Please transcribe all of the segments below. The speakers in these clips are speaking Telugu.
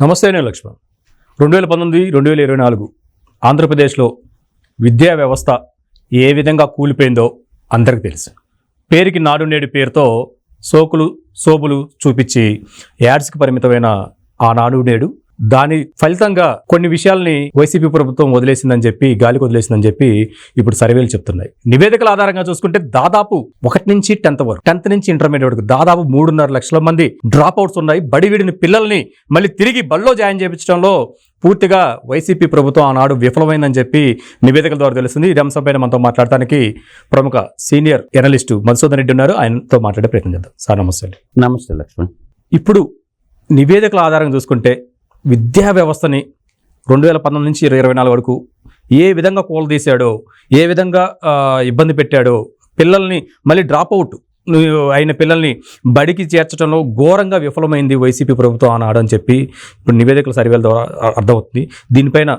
నమస్తే నేను లక్ష్మణ్. రెండు వేల పంతొమ్మిది రెండు వేల ఇరవై నాలుగు ఆంధ్రప్రదేశ్లో విద్యా వ్యవస్థ ఏ విధంగా కూలిపోయిందో అందరికీ తెలుసు. పేరుకి నాడు నేడు పేరుతో సోకులు సోపులు చూపించి యాడ్స్కి పరిమితమైన ఆ నాడు నేడు దాని ఫలితంగా కొన్ని విషయాల్ని వైసీపీ ప్రభుత్వం వదిలేసిందని చెప్పి గాలికి వదిలేసిందని చెప్పి ఇప్పుడు సర్వేలు చెప్తున్నాయి. నివేదికల ఆధారంగా చూసుకుంటే దాదాపు ఒకటి నుంచి టెన్త్ వరకు టెన్త్ నుంచి ఇంటర్మీడియట్ వరకు దాదాపు మూడున్నర లక్షల మంది డ్రాప్ అవుట్స్ ఉన్నాయి. బడి వీడిని పిల్లల్ని మళ్ళీ తిరిగి బల్లో జాయిన్ చేయించడంలో పూర్తిగా వైసీపీ ప్రభుత్వం ఆనాడు విఫలమైందని చెప్పి నివేదికల ద్వారా తెలుస్తుంది. ఇది అంశంపైన మనతో మాట్లాడటానికి ప్రముఖ సీనియర్ ఎనలిస్టు మధుసూదన్ రెడ్డి ఉన్నారు. ఆయనతో మాట్లాడే ప్రయత్నం చేద్దాం. సార్ నమస్తే నమస్తే లక్ష్మణ్. ఇప్పుడు నివేదికల ఆధారంగా చూసుకుంటే విద్యా వ్యవస్థని రెండు వేల పంతొమ్మిది నుంచి ఇరవై ఇరవై నాలుగు వరకు ఏ విధంగా కూలదీశాడో ఏ విధంగా ఇబ్బంది పెట్టాడో పిల్లల్ని మళ్ళీ డ్రాప్ అవుట్ అయిన పిల్లల్ని బడికి చేర్చడంలో ఘోరంగా విఫలమైంది వైసీపీ ప్రభుత్వం ఆనాడు అని చెప్పి ఇప్పుడు నివేదికల సర్వేల ద్వారా అర్థమవుతుంది. దీనిపైన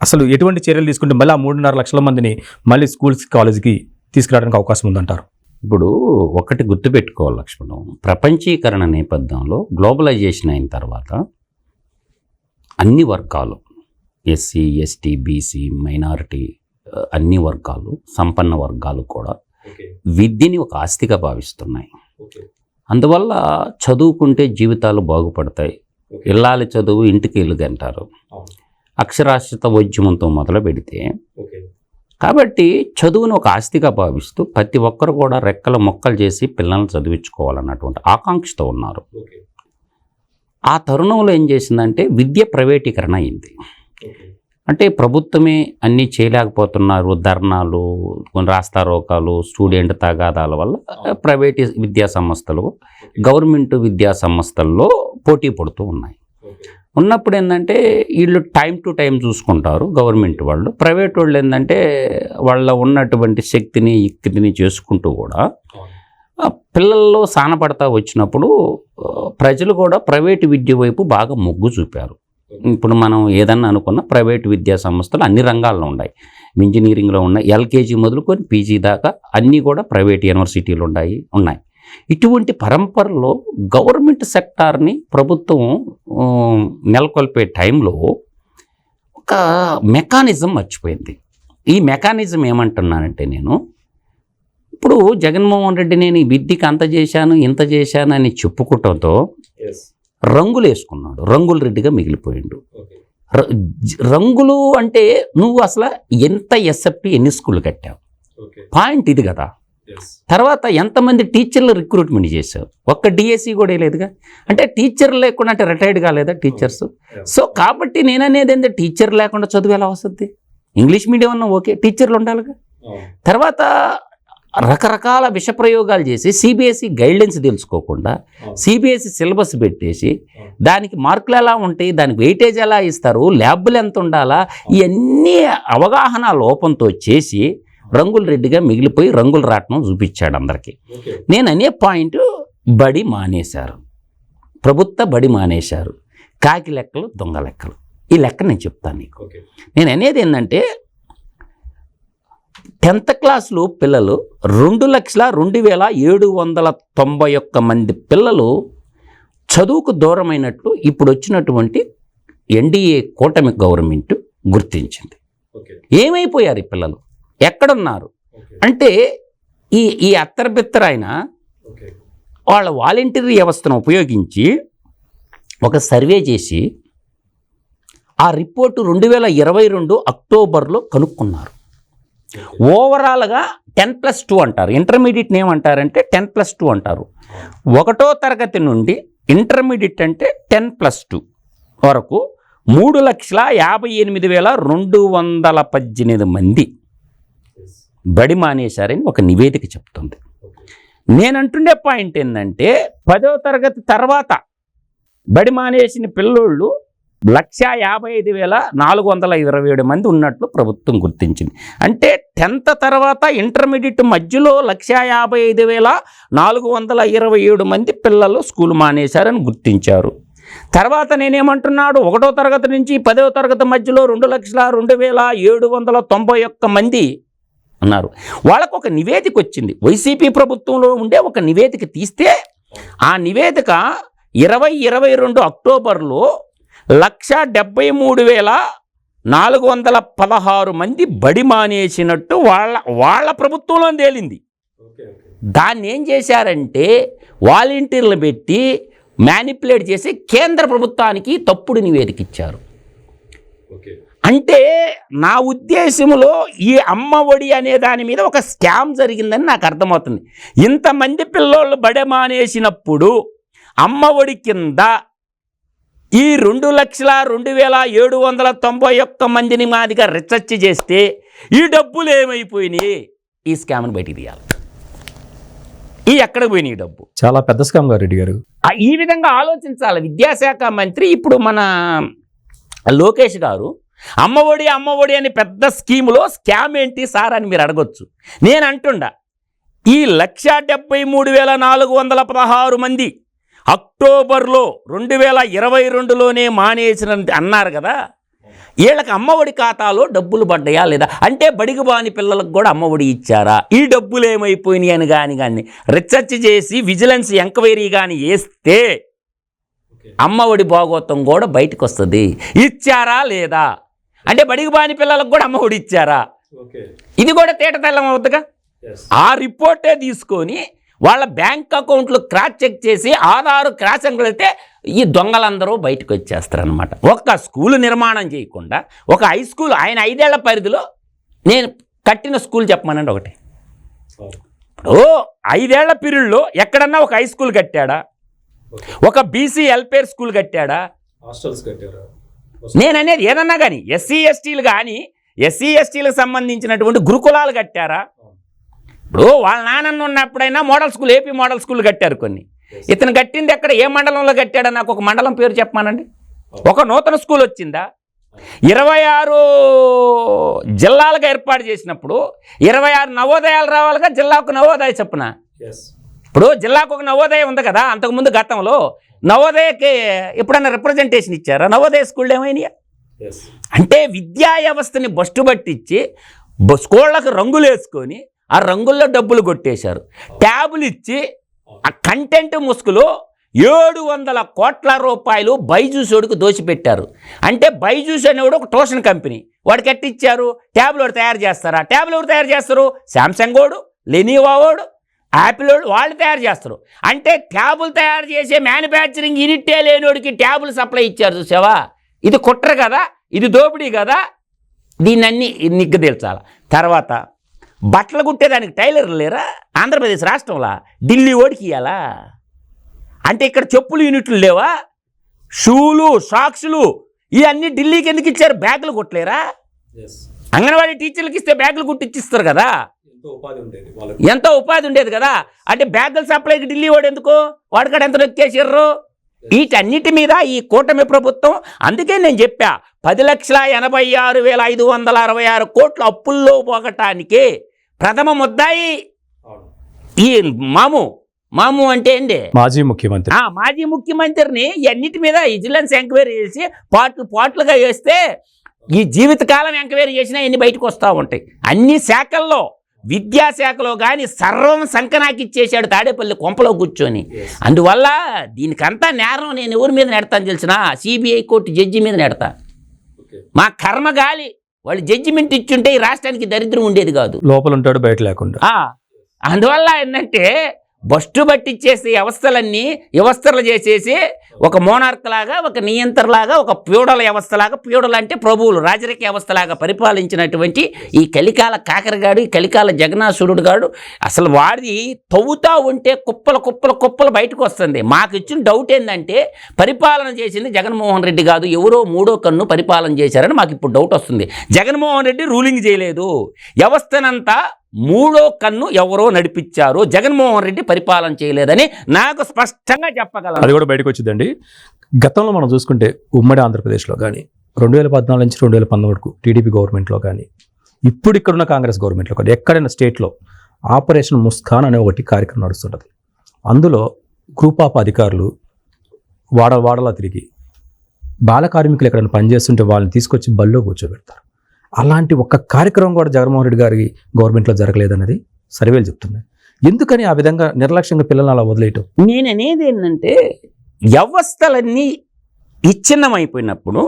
అసలు ఎటువంటి చర్యలు తీసుకుంటే మళ్ళీ ఆ మూడున్నర లక్షల మందిని మళ్ళీ స్కూల్స్ కాలేజీకి తీసుకురావడానికి అవకాశం ఉందంటారు? ఇప్పుడు ఒకటి గుర్తుపెట్టుకోవాలి లక్ష్మణం ప్రపంచీకరణ నేపథ్యంలో గ్లోబలైజేషన్ అయిన తర్వాత అన్ని వర్గాలు ఎస్సీ ఎస్టీ బీసీ మైనారిటీ అన్ని వర్గాలు సంపన్న వర్గాలు కూడా విద్యని ఒక ఆస్తిగా భావిస్తున్నాయి. అందువల్ల చదువుకుంటే జీవితాలు బాగుపడతాయి. ఇల్లాలి చదువు ఇంటికి ఇల్లుగంటారు అవును. అక్షరాస్యత ఉద్యమంతో మొదలు పెడితే కాబట్టి చదువును ఒక ఆస్తిగా భావిస్తూ ప్రతి ఒక్కరు కూడా రెక్కల మొక్కలు చేసి పిల్లల్ని చదివించుకోవాలన్నటువంటి ఆకాంక్షతో ఉన్నారు. ఆ తరుణంలో ఏం చేసిందంటే విద్య ప్రైవేటీకరణ అయింది. అంటే ప్రభుత్వమే అన్నీ చేయలేకపోతున్నారు ధర్నాలు కొన్ని రాస్తారోకాలు స్టూడెంట్ తగాదాల వల్ల ప్రైవేట్ విద్యా సంస్థలు గవర్నమెంట్ విద్యా సంస్థల్లో పోటీ పడుతూ ఉన్నాయి. ఉన్నప్పుడు ఏంటంటే వీళ్ళు టైం టు టైం చూసుకుంటారు గవర్నమెంట్ వాళ్ళు. ప్రైవేట్ వాళ్ళు ఏంటంటే వాళ్ళ ఉన్నటువంటి శక్తిని యుక్తిని చేసుకుంటూ కూడా పిల్లల్లో సానపడతా వచ్చినప్పుడు ప్రజలు కూడా ప్రైవేటు విద్య వైపు బాగా మొగ్గు చూపారు. ఇప్పుడు మనం ఏదన్నా అనుకున్న ప్రైవేట్ విద్యా సంస్థలు అన్ని రంగాల్లో ఉన్నాయి. ఇంజనీరింగ్లో ఉన్నాయి ఎల్కేజీ మొదలుకొని పీజీ దాకా అన్నీ కూడా ప్రైవేట్ యూనివర్సిటీలు ఉన్నాయి ఉన్నాయి. ఇటువంటి పరంపరలో గవర్నమెంట్ సెక్టార్ని ప్రభుత్వం నెలకొల్పే టైంలో ఒక మెకానిజం మర్చిపోయింది. ఈ మెకానిజం ఏమంటున్నానంటే నేను ఇప్పుడు జగన్మోహన్ రెడ్డి నేను ఈ విద్యకి అంత చేశాను ఇంత చేశాను అని చెప్పుకోవటంతో రంగులు వేసుకున్నాడు రంగుల రెడ్డిగా మిగిలిపోయిండు. రంగులు అంటే నువ్వు అసలు ఎంత ఎస్ఎఫ్టి ఎన్ని స్కూళ్ళు కట్టావు? పాయింట్ ఇది కదా. తర్వాత ఎంతమంది టీచర్లు రిక్రూట్మెంట్ చేశావు? ఒక్క డిఎస్సి కూడా లేదుగా అంటే టీచర్ లేకుండా అంటే రిటైర్డ్ కాలేదా టీచర్స్? సో కాబట్టి నేను అనేది ఏంటంటే టీచర్ లేకుండా చదువు ఎలా వస్తుంది? ఇంగ్లీష్ మీడియం అన్న ఓకే టీచర్లు ఉండాలిగా. తర్వాత రకరకాల విష ప్రయోగాలు చేసి సిబిఎస్ఈ గైడ్లైన్స్ తెలుసుకోకుండా సిబిఎస్ఈ సిలబస్ పెట్టేసి దానికి మార్కులు ఎలా ఉంటాయి దానికి వెయిటేజ్ ఎలా ఇస్తారు ల్యాబ్లు ఎంత ఉండాలా ఇవన్నీ అవగాహన లోపంతో చేసి రంగుల రెడ్డిగా మిగిలిపోయి రంగులు రాటం చూపించాడు అందరికీ. నేను అనే పాయింట్ బడి మానేశారు. ప్రభుత్వ బడి మానేశారు. కాకి లెక్కలు దొంగ లెక్కలు. ఈ లెక్క నేను చెప్తాను నీకు. నేను అనేది ఏంటంటే టెన్త్ క్లాస్లో పిల్లలు రెండు లక్షల రెండు వేల ఏడు వందల తొంభై ఒక్క మంది పిల్లలు చదువుకు దూరమైనట్లు ఇప్పుడు వచ్చినటువంటి ఎన్డీఏ కూటమి గవర్నమెంట్ గుర్తించింది. ఏమైపోయారు ఈ పిల్లలు? ఎక్కడున్నారు? అంటే ఈ ఈ అత్తరబిత్తర ఆయన వాళ్ళ వాలంటీర్ వ్యవస్థను ఉపయోగించి ఒక సర్వే చేసి ఆ రిపోర్టు రెండు వేల ఇరవై రెండు అక్టోబర్లో కనుక్కున్నారు. ఓవరాల్గా టెన్ ప్లస్ టూ అంటారు. ఇంటర్మీడియట్ని ఏమంటారంటే టెన్ ప్లస్ టూ అంటారు. ఒకటో తరగతి నుండి ఇంటర్మీడియట్ అంటే టెన్ ప్లస్ టూ వరకు మూడు లక్షల యాభై ఎనిమిది వేల రెండు వందల పద్దెనిమిది మంది. బడి మానేశారని ఒక నివేదిక చెప్తుంది. నేనంటుండే పాయింట్ ఏంటంటే పదో తరగతి తర్వాత బడి మానేసిన పిల్లోళ్ళు లక్ష యాభై ఐదు వేల నాలుగు వందల ఇరవై ఏడు మంది ఉన్నట్లు ప్రభుత్వం గుర్తించింది. అంటే టెన్త్ తర్వాత ఇంటర్మీడియట్ మధ్యలో లక్ష యాభై ఐదు వేల నాలుగు వందల ఇరవై ఏడు మంది పిల్లలు స్కూల్ మానేశారని గుర్తించారు. తర్వాత నేనేమంటున్నాడు? ఒకటో తరగతి నుంచి పదవ తరగతి మధ్యలో రెండు లక్షల రెండు వేల ఏడు వందల తొంభై ఒక్క మంది అన్నారు వాళ్ళకు ఒక నివేదిక వచ్చింది. వైసీపీ ప్రభుత్వంలో ఉండే ఒక నివేదిక తీస్తే ఆ నివేదిక ఇరవై ఇరవై రెండు అక్టోబర్లో లక్ష డెబ్బై మూడు వేల నాలుగు వందల పదహారు మంది బడి మానేసినట్టు వాళ్ళ వాళ్ళ ప్రభుత్వంలో తేలింది. దాన్ని ఏం చేశారంటే వాలంటీర్లు పెట్టి మ్యానిపులేట్ చేసి కేంద్ర ప్రభుత్వానికి తప్పుడు నివేదిక ఇచ్చారు. అంటే నా ఉద్దేశంలో ఈ అమ్మ ఒడి అనే దాని మీద ఒక స్కామ్ జరిగిందని నాకు అర్థమవుతుంది. ఇంతమంది పిల్లోళ్ళు బడి మానేసినప్పుడు అమ్మ ఒడి కింద ఈ రెండు లక్షల రెండు వేల ఏడు వందల తొంభై ఒక్క మందిని మాదిగా రీసెర్చ్ చేస్తే ఈ డబ్బులు ఏమైపోయినాయి? ఈ స్కామ్ని బయటికి తీయాలి. ఈ ఎక్కడికి పోయినాయి ఈ డబ్బు? చాలా పెద్ద స్కామ్ గారు రెడ్డి గారు. ఈ విధంగా ఆలోచించాలి. విద్యాశాఖ మంత్రి ఇప్పుడు మన లోకేష్ గారు అమ్మఒడి అమ్మఒడి అని పెద్ద స్కీములో స్కామ్ ఏంటి సార్ అని మీరు అడగొచ్చు. నేను అంటుండా ఈ లక్ష డెబ్బై మూడు వేల నాలుగు వందల పదహారు మంది అక్టోబర్లో రెండు వేల ఇరవై రెండులోనే మానేసిన అన్నారు కదా వీళ్ళకి అమ్మఒడి ఖాతాలో డబ్బులు పడ్డాయా లేదా? అంటే బడికి బాని పిల్లలకు కూడా అమ్మఒడి ఇచ్చారా? ఈ డబ్బులు ఏమైపోయినాయి అని కానీ కానీ రీసెర్చ్ చేసి విజిలెన్స్ ఎంక్వైరీ కానీ వేస్తే అమ్మఒడి భాగోత్వం కూడా బయటకు వస్తుంది ఇచ్చారా లేదా? అంటే బడికి బాని పిల్లలకు కూడా అమ్మఒడి ఇచ్చారా? ఇది కూడా తేట తెల్లం అవుతుందిగా? ఆ రిపోర్టే తీసుకొని వాళ్ళ బ్యాంక్ అకౌంట్లు క్రాస్ చెక్ చేసి ఆధారు క్రాస్ వెళ్తే ఈ దొంగలందరూ బయటకు వచ్చేస్తారనమాట ఒక్క స్కూల్ నిర్మాణం చేయకుండా ఒక హై స్కూల్ ఆయన ఐదేళ్ళ పరిధిలో నేను కట్టిన స్కూల్ చెప్పమనండి ఒకటి. ఇప్పుడు ఐదేళ్ళ పీరియడ్లో ఎక్కడన్నా ఒక హై స్కూల్ కట్టాడా? ఒక బీసీ వెల్ఫేర్ స్కూల్ కట్టాడా? నేను అనేది ఏదన్నా కానీ ఎస్సీ ఎస్టీలు కానీ ఎస్సీ ఎస్టీలకు సంబంధించినటువంటి గురుకులాలు కట్టారా? ఇప్పుడు వాళ్ళ నాన్నన్న ఉన్నప్పుడైనా model school AP model school కట్టారు కొన్ని. ఇతను కట్టింది ఎక్కడ? ఏ మండలంలో కట్టాడా? నాకు ఒక మండలం పేరు చెప్పమానండి. ఒక నూతన స్కూల్ వచ్చిందా? ఇరవై ఆరు జిల్లాలుగా ఏర్పాటు చేసినప్పుడు ఇరవై ఆరు నవోదయాలు రావాలిగా జిల్లాకు నవోదయ చెప్పున. ఇప్పుడు జిల్లాకు ఒక నవోదయ ఉంది కదా అంతకుముందు గతంలో నవోదయకి ఎప్పుడన్నా రిప్రజెంటేషన్ ఇచ్చారా? నవోదయ స్కూల్ ఏమైనా అంటే విద్యా వ్యవస్థని బస్టు పట్టించి స్కూళ్ళకు రంగులు వేసుకొని ఆ రంగుల్లో డబ్బులు కొట్టేశారు. ట్యాబులు ఇచ్చి ఆ కంటెంట్ ముసుగులో ఏడు వందల కోట్ల రూపాయలు బైజూసోడికి దోచిపెట్టారు అంటే బైజూస్ అనేవాడు ఒక ట్యూషన్ కంపెనీ. వాడికి ఎట్టిచ్చారు ట్యాబ్లు వాడు తయారు చేస్తారా? ట్యాబ్లు ఎవరు తయారు చేస్తారు? శాంసంగ్ వాడు లెనీవా వాడు యాపిల్ వాడు వాళ్ళు తయారు చేస్తారు. అంటే ట్యాబులు తయారు చేసే మ్యానుఫ్యాక్చరింగ్ యూనిట్టే లేనివాడికి ట్యాబులు సప్లై ఇచ్చారు చూసావా? ఇది కుట్ర కదా? ఇది దోపిడీ కదా? దీన్ని అన్ని నిగ్గు తర్వాత బట్టలు కుట్టేదానికి టైలర్లు లేరా? ఆంధ్రప్రదేశ్ రాష్ట్రంలో? ఢిల్లీ ఓడికి ఇయ్యాలా అంటే ఇక్కడ చెప్పులు యూనిట్లు లేవా? షూలు సాక్స్లు ఇవన్నీ ఢిల్లీకి ఎందుకు ఇచ్చారు? బ్యాగులు కుట్టలేరా? అంగన్వాడీ టీచర్లకు ఇస్తే బ్యాగులు కుట్టిచ్చిస్తారు కదా? ఎంతో ఉపాధి ఉండేది వాళ్ళకి. ఎంతో ఉపాధి ఉండేది కదా? అంటే బ్యాగుల సప్లైకి ఢిల్లీ వాడు ఎందుకు? వాడికాడ ఎంత నొక్కేసారు వీటన్నిటి మీద ఈ కూటమి ప్రభుత్వం అందుకే నేను చెప్పా పది లక్షల ఎనభై ఆరు వేల ఐదు వందల అరవై ఆరు కోట్ల అప్పుల్లో పోగటానికి ప్రథమ ముద్దాయి ఈ మాము మాము అంటే ఏంటి మాజీ ముఖ్యమంత్రి. ఆ మాజీ ముఖ్యమంత్రిని అన్నిటి మీద విజిలెన్స్ ఎంక్వైరీ చేసి పాటలు పాటలుగా వేస్తే ఈ జీవితకాలం ఎంక్వైరీ చేసినా ఎన్ని బయటకు వస్తూ ఉంటాయి? అన్ని శాఖల్లో విద్యాశాఖలో కానీ సర్వం సంకనాకిచ్చేసాడు తాడేపల్లి కొంపలో కూర్చొని. అందువల్ల దీనికంతా నేరం నేను ఎవరి మీద నెడతాను తెలిసిన? సిబిఐ కోర్టు జడ్జి మీద నెడతా. మా కర్మ గాలి వాళ్ళు జడ్జిమెంట్ ఇచ్చుంటే ఈ రాష్ట్రానికి దరిద్రం ఉండేది కాదు. లోపల ఉంటాడు బయట లేకుండా అందువల్ల ఏంటంటే బస్టు పట్టించేసి వ్యవస్థలన్నీ వ్యవస్థలు చేసేసి ఒక మోనార్క్ లాగా ఒక నియంత్రలాగా ఒక ప్యూడల వ్యవస్థలాగా ప్యూడల్ అంటే ప్రభువులు రాజరిక వ్యవస్థలాగా పరిపాలించినటువంటి ఈ కలికాల కాకరగాడు ఈ కలికాల జగన్నాసురుడు గాడు అసలు వాడిది తవ్వుతా ఉంటే కుప్పల కుప్పల కుప్పలు బయటకు వస్తుంది మాకు ఇచ్చిన డౌట్ ఏంటంటే పరిపాలన చేసింది జగన్మోహన్ రెడ్డి కాదు ఎవరో మూడో కన్ను పరిపాలన చేశారని మాకు ఇప్పుడు డౌట్ వస్తుంది. జగన్మోహన్ రెడ్డి రూలింగ్ చేయలేదు. వ్యవస్థనంతా మూడో కన్ను ఎవరో నడిపించారు జగన్మోహన్ రెడ్డి పరిపాలన చేయలేదని నాకు స్పష్టంగా చెప్పగలను అది కూడా బయటకు వచ్చిందండి. గతంలో మనం చూసుకుంటే ఉమ్మడి ఆంధ్రప్రదేశ్లో కానీ రెండు వేల పద్నాలుగు నుంచి రెండు వేల పంతొమ్మిదికు టీడీపీ గవర్నమెంట్లో కానీ ఇప్పుడు ఇక్కడున్న కాంగ్రెస్ గవర్నమెంట్లో కానీ ఎక్కడైనా స్టేట్లో ఆపరేషన్ ముస్కాన్ అనే ఒకటి కార్యక్రమం నడుస్తుంటుంది. అందులో గ్రూప్ ఆఫ్ అధికారులు వాడ వాడలా తిరిగి బాల కార్మికులు ఎక్కడైనా పనిచేస్తుంటే వాళ్ళని తీసుకొచ్చి బల్లో కూర్చోబెడతారు. అలాంటి ఒక్క కార్యక్రమం కూడా జగన్మోహన్ రెడ్డి గారి గవర్నమెంట్లో జరగలేదన్నది సర్వేలు చెప్తున్నాయి. ఎందుకని ఆ విధంగా నిర్లక్ష్యంగా పిల్లల్ని అలా వదిలేయటం? నేను అనేది ఏంటంటే వ్యవస్థలన్నీ విచ్ఛిన్నమైపోయినప్పుడు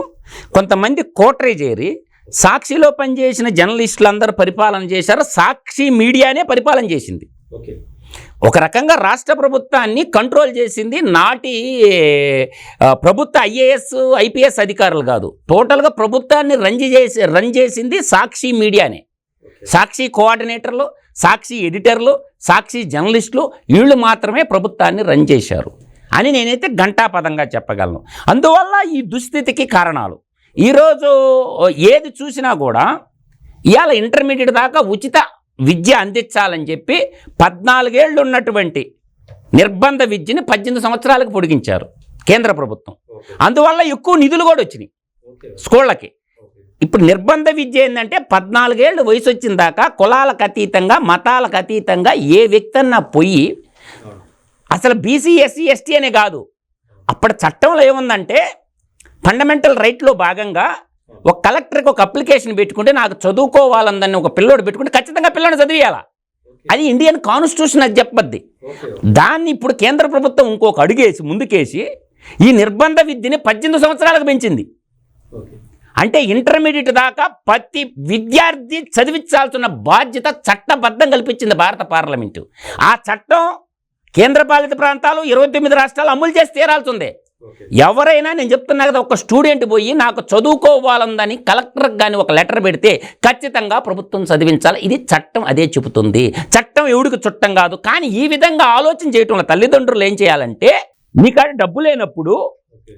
కొంతమంది కోటరీ చేరి సాక్షిలో పనిచేసిన జర్నలిస్టులు అందరూ పరిపాలన చేశారు సాక్షి మీడియానే పరిపాలన చేసింది. ఒక రకంగా రాష్ట్ర ప్రభుత్వాన్ని కంట్రోల్ చేసింది నాటి ప్రభుత్వ ఐఏఎస్ ఐపీఎస్ అధికారులు కాదు. టోటల్గా ప్రభుత్వాన్ని రన్ చేసి రన్ చేసింది సాక్షి మీడియానే. సాక్షి కోఆర్డినేటర్లు సాక్షి ఎడిటర్లు సాక్షి జర్నలిస్టులు వీళ్ళు మాత్రమే ప్రభుత్వాన్ని రన్ చేశారు అని నేనైతే ఘంటాపదంగా చెప్పగలను. అందువల్ల ఈ దుస్థితికి కారణాలు. ఈరోజు ఏది చూసినా కూడా ఇవాళ ఇంటర్మీడియట్ దాకా ఉచిత విద్య అందించాలని చెప్పి పద్నాలుగేళ్ళు ఉన్నటువంటి నిర్బంధ విద్యని పద్దెనిమిది సంవత్సరాలకు పొడిగించారు కేంద్ర ప్రభుత్వం. అందువల్ల ఎక్కువ నిధులు కూడా వచ్చినాయి స్కూళ్ళకి. ఇప్పుడు నిర్బంధ విద్య ఏంటంటే పద్నాలుగేళ్ళు వయసు వచ్చిన దాకా కులాలకు అతీతంగా మతాలకు అతీతంగా ఏ వ్యక్తి అన్నా పోయి అసలు బీసీ ఎస్సీ ఎస్టీ అనే కాదు. అప్పటి చట్టంలో ఏముందంటే ఫండమెంటల్ రైట్లో భాగంగా ఒక కలెక్టర్కి ఒక అప్లికేషన్ పెట్టుకుంటే నాకు చదువుకోవాలందని ఒక పిల్లోడు పెట్టుకుంటే ఖచ్చితంగా పిల్లోని చదివేయాలా? అది ఇండియన్ కాన్స్టిట్యూషన్ అది చెప్పద్ది. దాన్ని ఇప్పుడు కేంద్ర ప్రభుత్వం ఇంకొక అడుగేసి ముందుకేసి ఈ నిర్బంధ విద్యని పద్దెనిమిది సంవత్సరాలకు పెంచింది. అంటే ఇంటర్మీడియట్ దాకా ప్రతి విద్యార్థి చదివించాల్సిన బాధ్యత చట్టబద్ధం కల్పించింది భారత పార్లమెంటు. ఆ చట్టం కేంద్రపాలిత ప్రాంతాలు ఇరవై తొమ్మిది రాష్ట్రాలు అమలు చేసి తీరాల్సిందే ఎవరైనా నేను చెప్తున్నా కదా ఒక స్టూడెంట్ పోయి నాకు చదువుకోవాలందని కలెక్టర్కి కానీ ఒక లెటర్ పెడితే ఖచ్చితంగా ప్రభుత్వం చదివించాలి. ఇది చట్టం అదే చెబుతుంది. చట్టం ఎవడికి చుట్టం కాదు. కానీ ఈ విధంగా ఆలోచన చేయటం వల్ల తల్లిదండ్రులు ఏం చేయాలంటే నీకాడ డబ్బు లేనప్పుడు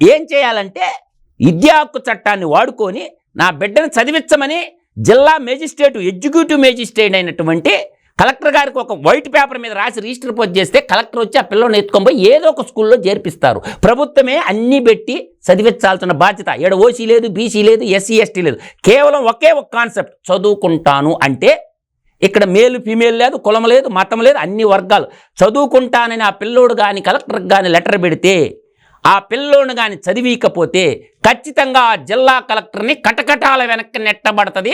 ఏం చేయాలంటే విద్యా హక్కు చట్టాన్ని వాడుకొని నా బిడ్డను చదివించమని జిల్లా మేజిస్ట్రేట్ ఎగ్జిక్యూటివ్ మేజిస్ట్రేట్ అయినటువంటి కలెక్టర్ గారికి ఒక వైట్ పేపర్ మీద రాసి రిజిస్టర్ పోస్ట్ చేస్తే కలెక్టర్ వచ్చి ఆ పిల్లల్ని ఎత్తుకొని పోయి ఏదో ఒక స్కూల్లో చేర్పిస్తారు. ప్రభుత్వమే అన్నీ పెట్టి చదివించాల్సిన బాధ్యత. ఏడ ఓసీ లేదు బీసీ లేదు ఎస్సీ ఎస్టీ లేదు. కేవలం ఒకే ఒక కాన్సెప్ట్ చదువుకుంటాను అంటే ఇక్కడ మేలు ఫీమేల్ లేదు కులం లేదు మతం లేదు అన్ని వర్గాలు. చదువుకుంటానని ఆ పిల్లోడు కానీ కలెక్టర్కి కానీ లెటర్ పెడితే ఆ పిల్లోని కానీ చదివికపోతే ఖచ్చితంగా ఆ జిల్లా కలెక్టర్ని కటకటాల వెనక్కి నెట్టబడుతుంది.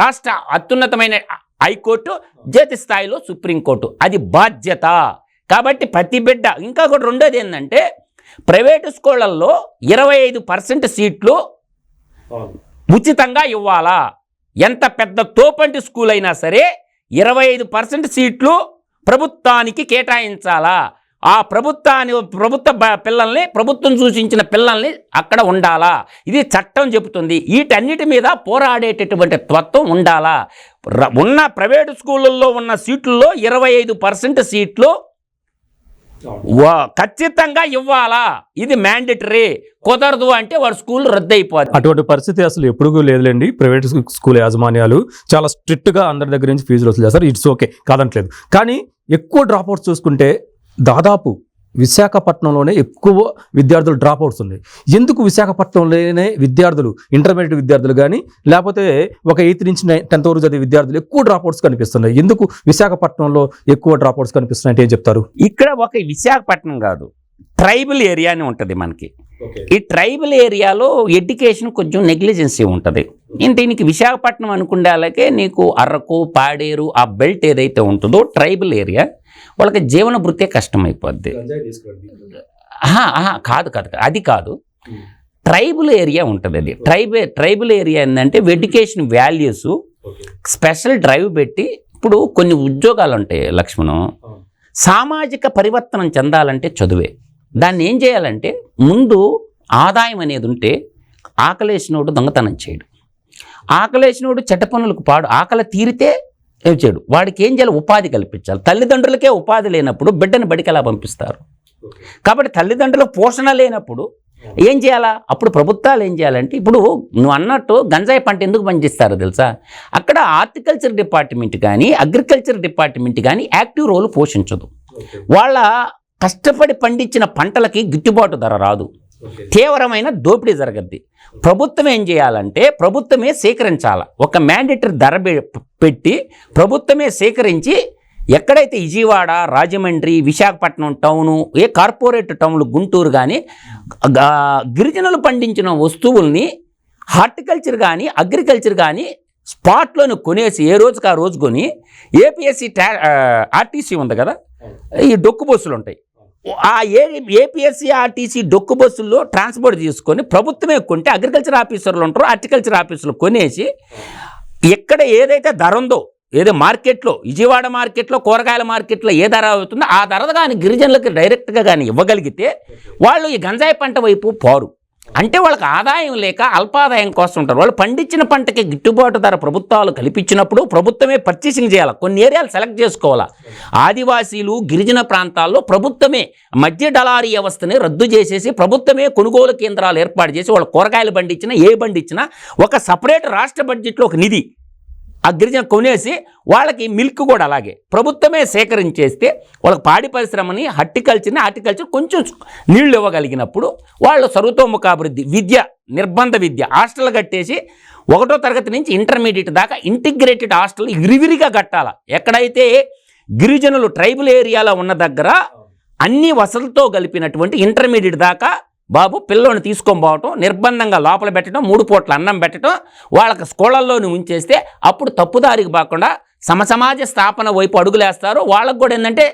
రాష్ట్ర అత్యున్నతమైన హైకోర్టు జాతి స్థాయిలో సుప్రీంకోర్టు. అది బాధ్యత. కాబట్టి ప్రతి బిడ్డ ఇంకా కూడా రెండోది ఏంటంటే ప్రైవేటు స్కూళ్ళల్లో ఇరవై ఐదు పర్సెంట్ సీట్లు ఉచితంగా ఇవ్వాలా? ఎంత పెద్ద తోపంటి స్కూల్ అయినా సరే ఇరవై ఐదు పర్సెంట్ సీట్లు ప్రభుత్వానికి కేటాయించాలా? ఆ ప్రభుత్వాన్ని ప్రభుత్వ పిల్లల్ని ప్రభుత్వం సూచించిన పిల్లల్ని అక్కడ ఉండాలా? ఇది చట్టం చెబుతుంది. వీటన్నిటి మీద పోరాడేటటువంటి తత్వం ఉండాలా? ఉన్న ప్రైవేటు స్కూళ్ళల్లో ఉన్న సీట్లలో ఇరవై ఐదు పర్సెంట్ సీట్లు ఖచ్చితంగా ఇవ్వాలా? ఇది మ్యాండేటరీ. కుదరదు అంటే వాడు స్కూల్ రద్దు అటువంటి పరిస్థితి అసలు ఎప్పుడు లేదులేండి. ప్రైవేట్ స్కూల్ యాజమాన్యాలు చాలా స్ట్రిక్ట్గా అందరి దగ్గర నుంచి ఫీజులు వసూలు చేస్తారు. It's okay. కాదంటలేదు. కానీ ఎక్కువ డ్రాప్ అవుట్స్ చూసుకుంటే దాదాపు విశాఖపట్నంలోనే ఎక్కువ విద్యార్థులు డ్రాప్ అవుట్స్ ఉన్నాయి. ఎందుకు విశాఖపట్నంలోనే విద్యార్థులు ఇంటర్మీడియట్ విద్యార్థులు కానీ లేకపోతే ఒక ఎయిత్ నుంచి నైన్ టెన్త్ వరకు చదివే విద్యార్థులు ఎక్కువ డ్రాప్ అవుట్స్ కనిపిస్తున్నాయి. ఎందుకు విశాఖపట్నంలో ఎక్కువ డ్రాప్ అవుట్స్ కనిపిస్తున్నాయి అంటే ఏం చెప్తారు? ఇక్కడ ఒక విశాఖపట్నం కాదు ట్రైబల్ ఏరియా అని ఉంటుంది మనకి. ఈ ట్రైబల్ ఏరియాలో ఎడ్యుకేషన్ కొంచెం నెగ్లిజెన్సీ ఉంటుంది. నేను దీనికి విశాఖపట్నం అనుకునే వాళ్ళకే నీకు అరకు పాడేరు ఆ బెల్ట్ ఏదైతే ఉంటుందో ట్రైబల్ ఏరియా వాళ్ళకి జీవన వృత్తే కష్టమైపోద్ది. కాదు కాదు. అది కాదు. ట్రైబల్ ఏరియా ఉంటుంది అది. ట్రైబల్ ట్రైబల్ ఏరియా ఏంటంటే ఎడ్యుకేషన్ వాల్యూస్ స్పెషల్ డ్రైవ్ పెట్టి ఇప్పుడు కొన్ని ఉద్యోగాలు ఉంటాయి లక్ష్మణం. సామాజిక పరివర్తనం చెందాలంటే చదువే. దాన్ని ఏం చేయాలంటే ముందు ఆదాయం అనేది ఉంటే ఆకలేసినోడు దొంగతనం చేయడు. ఆకలేసినోడు చెడ్డ పనులకు పాడు. ఆకలి తీరితే ఏం చేయడు. వాడికి ఏం చేయాలి? ఉపాధి కల్పించాలి. తల్లిదండ్రులకే ఉపాధి లేనప్పుడు బిడ్డను బడికి ఎలా పంపిస్తారు? కాబట్టి తల్లిదండ్రులకు పోషణ లేనప్పుడు ఏం చేయాలా? అప్పుడు ప్రభుత్వాలు ఏం చేయాలంటే ఇప్పుడు నువ్వు అన్నట్టు గంజాయి పంట ఎందుకు పండిస్తారు తెలుసా? అక్కడ హార్టికల్చర్ డిపార్ట్మెంట్ కానీ అగ్రికల్చర్ డిపార్ట్మెంట్ కానీ యాక్టివ్ రోల్ పోషించదు. వాళ్ళ కష్టపడి పండించిన పంటలకి గిట్టుబాటు ధర రాదు. తీవ్రమైన దోపిడీ జరగద్ది. ప్రభుత్వం ఏం చేయాలంటే ప్రభుత్వమే సేకరించాల. ఒక మ్యాండేటరీ ధర పెట్టి ప్రభుత్వమే సేకరించి ఎక్కడైతే విజయవాడ రాజమండ్రి విశాఖపట్నం టౌను ఏ కార్పొరేట్ టౌన్లు గుంటూరు కానీ గిరిజనులు పండించిన వస్తువుల్ని హార్టికల్చర్ కానీ అగ్రికల్చర్ కానీ స్పాట్లోని కొనేసి ఏ రోజుకి ఆ రోజు కొని ఏపీఎస్సి ట్యా ఆర్టీసీ ఉంది కదా ఈ డొక్కు బస్సులు ఉంటాయి. ఆ ఏ ఏపీఎస్సీ ఆర్టీసీ డొక్కు బస్సుల్లో ట్రాన్స్పోర్ట్ తీసుకొని ప్రభుత్వమే కొంటే అగ్రికల్చర్ ఆఫీసర్లు ఉంటారో హార్టికల్చర్ ఆఫీసర్లు కొనేసి ఎక్కడ ఏదైతే ధర ఉందో ఏదో మార్కెట్లో విజయవాడ మార్కెట్లో కూరగాయల మార్కెట్లో ఏ ధర అవుతుందో ఆ ధర కానీ గిరిజనులకు డైరెక్ట్గా కానీ ఇవ్వగలిగితే వాళ్ళు ఈ గంజాయి పంట వైపు పోరు. అంటే వాళ్ళకి ఆదాయం లేక అల్పాదాయం కోసం ఉంటారు. వాళ్ళు పండించిన పంటకి గిట్టుబాటు ధర ప్రభుత్వాలు కల్పించినప్పుడు ప్రభుత్వమే పర్చేసింగ్ చేయాలి. కొన్ని ఏరియాలు సెలెక్ట్ చేసుకోవాలా. ఆదివాసీలు గిరిజన ప్రాంతాల్లో ప్రభుత్వమే మధ్య డలారీ వ్యవస్థని రద్దు చేసేసి ప్రభుత్వమే కొనుగోలు కేంద్రాలు ఏర్పాటు చేసి వాళ్ళు కూరగాయలు పండించినా ఏ పండించినా ఒక సపరేట్ రాష్ట్ర బడ్జెట్లో ఒక నిధి. ఆ గిరిజన కొనేసి వాళ్ళకి మిల్క్ కూడా అలాగే. ప్రభుత్వమే సేకరించేస్తే వాళ్ళకి పాడి పరిశ్రమని హార్టికల్చర్ని హార్టికల్చర్ కొంచెం నీళ్ళు ఇవ్వగలిగినప్పుడు వాళ్ళు సర్వతోముఖాభివృద్ధి విద్య నిర్బంధ విద్య హాస్టల్ కట్టేసి ఒకటో తరగతి నుంచి ఇంటర్మీడియట్ దాకా ఇంటిగ్రేటెడ్ హాస్టల్ విరివిరిగా కట్టాల. ఎక్కడైతే గిరిజనులు ట్రైబల్ ఏరియాలో ఉన్న దగ్గర అన్ని వసతులతో కలిపినటువంటి ఇంటర్మీడియట్ దాకా బాబు పిల్లోని తీసుకొని పోవటం నిర్బంధంగా లోపల పెట్టడం మూడు పూట్ల అన్నం పెట్టడం వాళ్ళకి స్కూళ్ళల్లోని ఉంచేస్తే అప్పుడు తప్పుదారికి పోకుండా సమసమాజ స్థాపన వైపు అడుగులేస్తారు వాళ్ళకు కూడా ఏంటంటే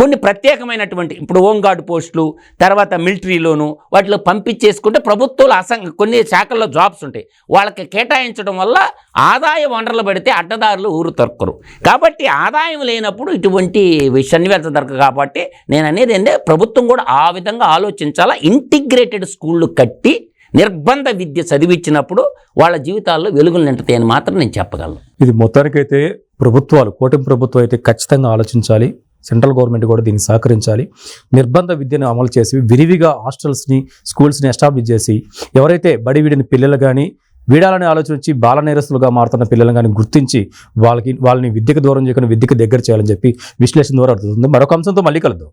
కొన్ని ప్రత్యేకమైనటువంటి ఇప్పుడు హోంగార్డ్ పోస్టులు తర్వాత మిలిటరీలోను వాటిలో పంపించేసుకుంటే ప్రభుత్వాలు అసంగ కొన్ని శాఖల్లో జాబ్స్ ఉంటాయి. వాళ్ళకి కేటాయించడం వల్ల ఆదాయ వనరులు పెడితే అడ్డదారులు ఊరు తొక్కరు కాబట్టి ఆదాయం లేనప్పుడు ఇటువంటి సన్నివేశ దొరకదు కాబట్టి నేను అనేది ఏంటంటే ప్రభుత్వం కూడా ఆ విధంగా ఆలోచించాలా ఇంటిగ్రేటెడ్ స్కూళ్ళు కట్టి నిర్బంధ విద్య చదివించినప్పుడు వాళ్ళ జీవితాల్లో వెలుగులు నింటుతాయని మాత్రం నేను చెప్పగలను. ఇది మొత్తానికైతే ప్రభుత్వాలు కూటమి ప్రభుత్వం అయితే ఖచ్చితంగా ఆలోచించాలి. సెంట్రల్ గవర్నమెంట్ కూడా దీన్ని సహకరించాలి. నిర్బంధ విద్యను అమలు చేసి విరివిగా హాస్టల్స్ని స్కూల్స్ని ఎస్టాబ్లిష్ చేసి ఎవరైతే బడి వీడిని పిల్లలు కానీ వీడాలని ఆలోచించి బాల నేరస్తులుగా మారుతున్న పిల్లలను కానీ గుర్తించి వాళ్ళకి వాళ్ళని విద్యకు దూరం చేయకుండా విద్యకు దగ్గర చేయాలని చెప్పి విశ్లేషణ ద్వారా అర్థమవుతుంది. మరొక అంశంతో మళ్ళీ కలుద్దాం.